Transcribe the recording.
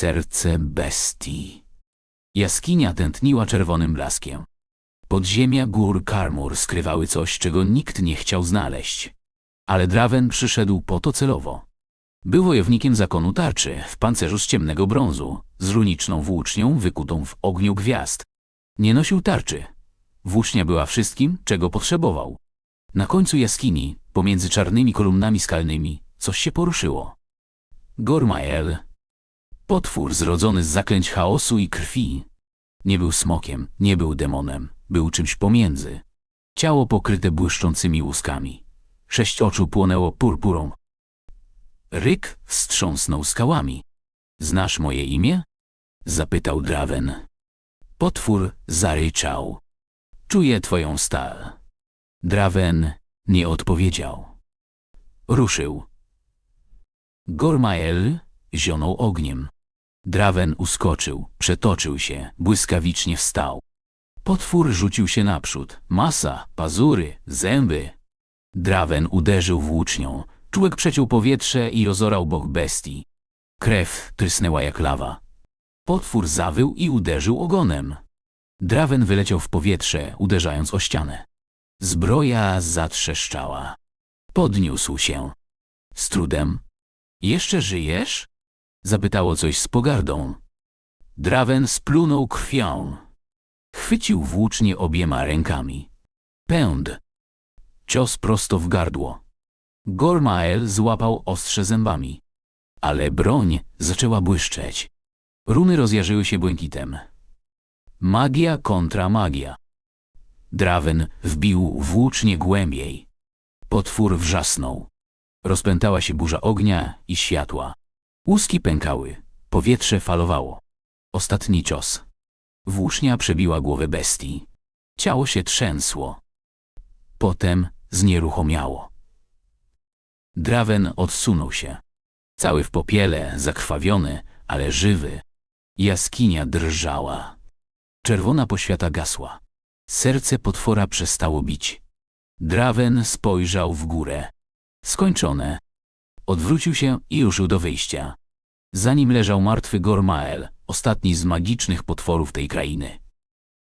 Serce bestii. Jaskinia tętniła czerwonym blaskiem. Podziemia gór Karmur skrywały coś, czego nikt nie chciał znaleźć. Ale Draven przyszedł po to celowo. Był wojownikiem zakonu tarczy, w pancerzu z ciemnego brązu, z runiczną włócznią wykutą w ogniu gwiazd. Nie nosił tarczy. Włócznia była wszystkim, czego potrzebował. Na końcu jaskini, pomiędzy czarnymi kolumnami skalnymi, coś się poruszyło. Gormael. Potwór zrodzony z zaklęć chaosu i krwi. Nie był smokiem, nie był demonem, był czymś pomiędzy. Ciało pokryte błyszczącymi łuskami. Sześć oczu płonęło purpurą. Ryk wstrząsnął skałami. Znasz moje imię? Zapytał Draven. Potwór zaryczał. Czuję twoją stal. Draven nie odpowiedział. Ruszył. Gormael zionął ogniem. Draven uskoczył, przetoczył się, błyskawicznie wstał. Potwór rzucił się naprzód. Masa, pazury, zęby. Draven uderzył włócznią. Człowiek przeciął powietrze i rozorał bok bestii. Krew trysnęła jak lawa. Potwór zawył i uderzył ogonem. Draven wyleciał w powietrze, uderzając o ścianę. Zbroja zatrzeszczała. Podniósł się. Z trudem. Jeszcze żyjesz? Zapytało coś z pogardą. Draven splunął krwią. Chwycił włócznie obiema rękami. Pęd. Cios prosto w gardło. Gormael złapał ostrze zębami. Ale broń zaczęła błyszczeć. Runy rozjarzyły się błękitem. Magia kontra magia. Draven wbił włócznie głębiej. Potwór wrzasnął. Rozpętała się burza ognia i światła. Łuski pękały, powietrze falowało. Ostatni cios. Włócznia przebiła głowę bestii. Ciało się trzęsło. Potem znieruchomiało. Draven odsunął się. Cały w popiele, zakrwawiony, ale żywy. Jaskinia drżała. Czerwona poświata gasła. Serce potwora przestało bić. Draven spojrzał w górę. Skończone. Odwrócił się i ruszył do wyjścia. Za nim leżał martwy Gormael, ostatni z magicznych potworów tej krainy.